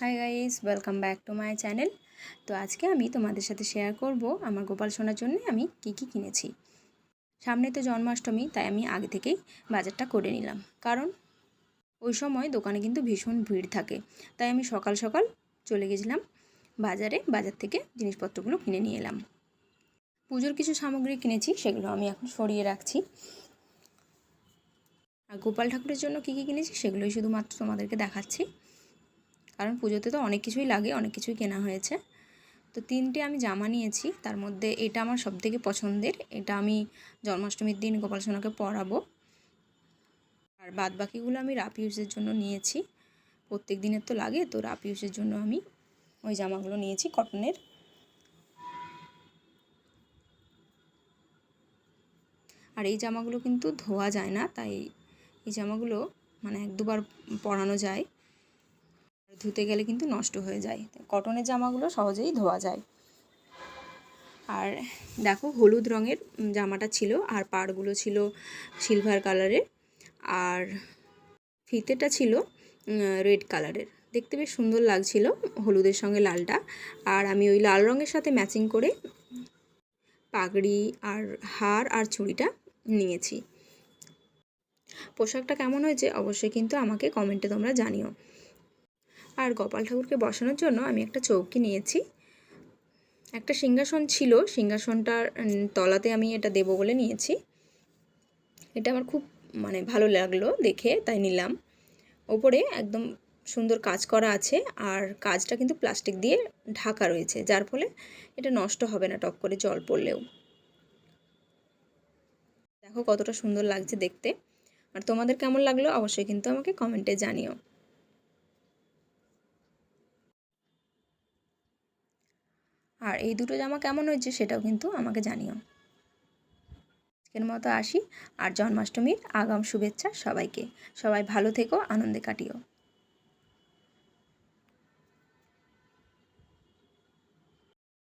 Hi guys welcome back to my channel তো আজকে আমি তোমাদের সাথে শেয়ার করব আমার গোপাল সোনার জন্য আমি কি কি কিনেছি। সামনে তো জন্মাষ্টমী, তাই আমি আগে থেকেই বাজারটা করে নিলাম। কারণ ওই সময় দোকানে কিন্তু ভীষণ ভিড় থাকে। তাই আমি সকাল সকাল চলে গেছিলাম বাজারে, বাজার থেকে জিনিসপত্রগুলো কিনে নিয়ে এলাম। পুজোর কিছু সামগ্রী কিনেছি, সেগুলো আমি এখন সরিয়ে রাখছি। আর গোপাল ঠাকুরের জন্য কী কী কিনেছি, সেগুলোই শুধুমাত্র তোমাদেরকে দেখাচ্ছি। কারণ পুজোতে তো অনেক কিছুই লাগে, অনেক কিছুই কেনা হয়েছে। তো তিনটে আমি জামা নিয়েছি, তার মধ্যে এটা আমার সবথেকে পছন্দের, এটা আমি জন্মাষ্টমীর দিন গোপাল সোনাকে পরাবো। আর বাদ বাকিগুলো আমি রাপ ইউজের জন্য নিয়েছি, প্রত্যেক দিনের তো লাগে, তো রাপ ইউজের জন্য আমি ওই জামাগুলো নিয়েছি কটনের। আর এই জামাগুলো কিন্তু ধোয়া যায় না, তাই এই জামাগুলো মানে এক দুবার পরানো যায়। ধুতে গেলে কিন্তু নষ্ট হয়ে যায়। কটনের জামাগুলো সহজেই ধোয়া যায়। আর দেখো হলুদ রঙের জামাটা ছিল আর পাড়গুলো ছিল সিলভার কালারের আর ফিতেটা ছিল রেড কালারের দেখতে বেশ সুন্দর লাগছিল হলুদের সঙ্গে লালটা। আর আমি ওই লাল রঙের সাথে ম্যাচিং করে পাগড়ি আর হার আর চুড়িটা নিয়েছি। পোশাকটা কেমন হয়েছে অবশ্যই কিন্তু আমাকে কমেন্টে তোমরা জানিও। আর গোপাল ঠাকুরকে বসানোর জন্য আমি একটা চৌকি নিয়েছি। একটা সিংহাসন ছিল, সিংহাসনটার তলাতে আমি এটা দেবো বলে নিয়েছি। এটা আমার খুব মানে ভালো লাগল দেখে, তাই নিলাম। ওপরে একদম সুন্দর কাজ করা আছে আর কাজটা কিন্তু প্লাস্টিক দিয়ে ঢাকা রয়েছে, যার ফলে এটা নষ্ট হবে না টপ করে জল পড়লেও। দেখো কতটা সুন্দর লাগছে দেখতে। আর তোমাদের কেমন লাগল অবশ্যই কিন্তু আমাকে কমেন্টে জানিও। আর এই দুটো জামা কেমন হয়েছে সেটাও কিন্তু আমাকে জানিও। আজকের মতো আসি, আর জন্মাষ্টমীর আগাম শুভেচ্ছা সবাইকে। সবাই ভালো থেকো, আনন্দে কাটিও।